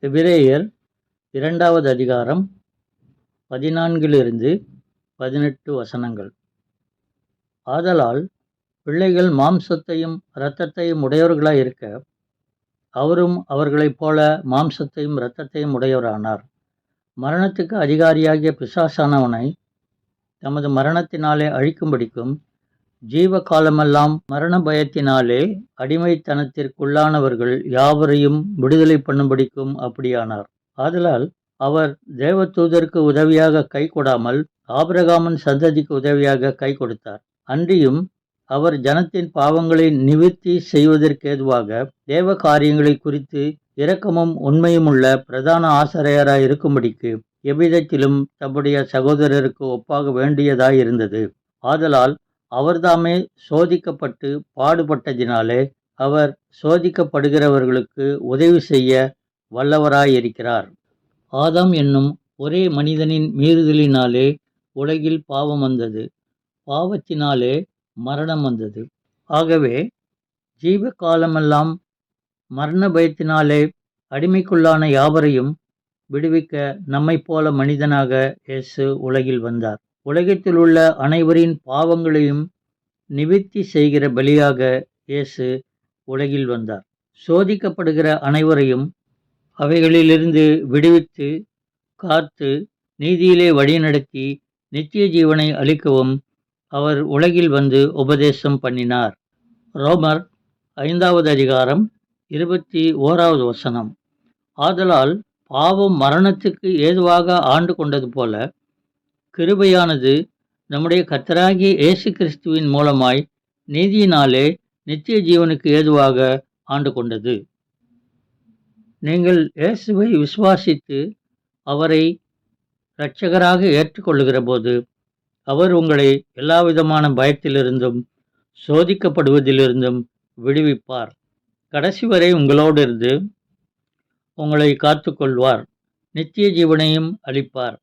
எபிரேயர் இரண்டாவது அதிகாரம் பதினான்கிலிருந்து பதினெட்டு வசனங்கள். ஆதலால் பிள்ளைகள் மாம்சத்தையும் இரத்தத்தையும் உடையவர்களாய் இருக்க அவரும் அவர்களைப் போல மாம்சத்தையும் இரத்தத்தையும் உடையவரானார். மரணத்துக்கு அதிகாரியாகிய பிசாசானவனை தமது மரணத்தினாலே அழிக்கும்படிக்கும் ஜீவ காலமெல்லாம் மரண பயத்தினாலே அடிமைத்தனத்திற்குள்ளானவர்கள் யாவரையும் விடுதலை பண்ணும்படிக்கும் அப்படியானார். ஆதலால் அவர் தேவதூதருக்கு உதவியாக கை கொடாமல் ஆபிரகாமன் சந்ததிக்கு உதவியாக கை கொடுத்தார். அன்றியும் அவர் ஜனத்தின் பாவங்களை நிவிர்த்தி செய்வதற்கேதுவாக தேவ காரியங்களை குறித்து இரக்கமும் உண்மையுமுள்ள பிரதான ஆசிரியராக இருக்கும்படிக்கு எவ்விதத்திலும் தம்முடைய சகோதரருக்கு ஒப்பாக வேண்டியதாய் இருந்தது ஆதலால் அவர்தாமே சோதிக்கப்பட்டு பாடுபட்டதினாலே அவர் சோதிக்கப்படுகிறவர்களுக்கு உதவி செய்ய வல்லவராயிருக்கிறார். ஆதாம் என்னும் ஒரே மனிதனின் மீறுதலினாலே உலகில் பாவம் வந்தது. பாவத்தினாலே மரணம் வந்தது. ஆகவே ஜீவ காலமெல்லாம் மரண பயத்தினாலே அடிமைக்குள்ளான யாவரையும் விடுவிக்க நம்மைப் போல மனிதனாக இயேசு உலகில் வந்தார். உலகத்தில் உள்ள அனைவரின் பாவங்களையும் நிவிர்த்தி செய்கிற பலியாக இயேசு உலகில் வந்தார். சோதிக்கப்படுகிற அனைவரையும் அவைகளிலிருந்து விடுவித்து காத்து நீதியிலே வழிநடத்தி நித்திய ஜீவனை அளிக்கவும் அவர் உலகில் வந்து உபதேசம் பண்ணினார். ரோமர் ஐந்தாவது அதிகாரம் இருபத்தி ஓராவது வசனம். ஆதலால் பாவம் மரணத்துக்கு ஏதுவாக ஆண்டு கொண்டது போல கிருபையானது நம்முடைய கர்த்தராகிய இயேசு கிறிஸ்துவின் மூலமாய் நீதியினாலே நித்திய ஜீவனுக்கு ஏதுவாக ஆண்டு கொண்டது. நீங்கள் இயேசுவை விசுவாசித்து அவரை இரட்சகராக ஏற்றுக்கொள்ளுகிற போது அவர் உங்களை எல்லாவிதமான பயத்திலிருந்தும் சோதிக்கப்படுவதிலிருந்தும் விடுவிப்பார். கடைசி வரை உங்களோடு இருந்து உங்களை காத்துக்கொள்வார். நித்திய ஜீவனையும் அளிப்பார்.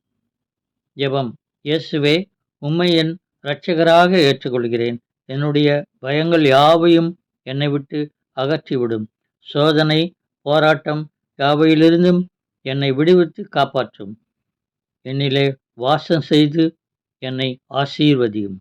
ஜெபம். இயேசுவே உம்மை என் இரட்சகராக ஏற்றுக்கொள்கிறேன். என்னுடைய பயங்கள் யாவையும் என்னை விட்டு அகற்றிவிடும். சோதனை போராட்டம் யாவையிலிருந்தும் என்னை விடுவித்து காப்பாற்றும். என்னிலே வாசம் செய்து என்னை ஆசீர்வதியும்.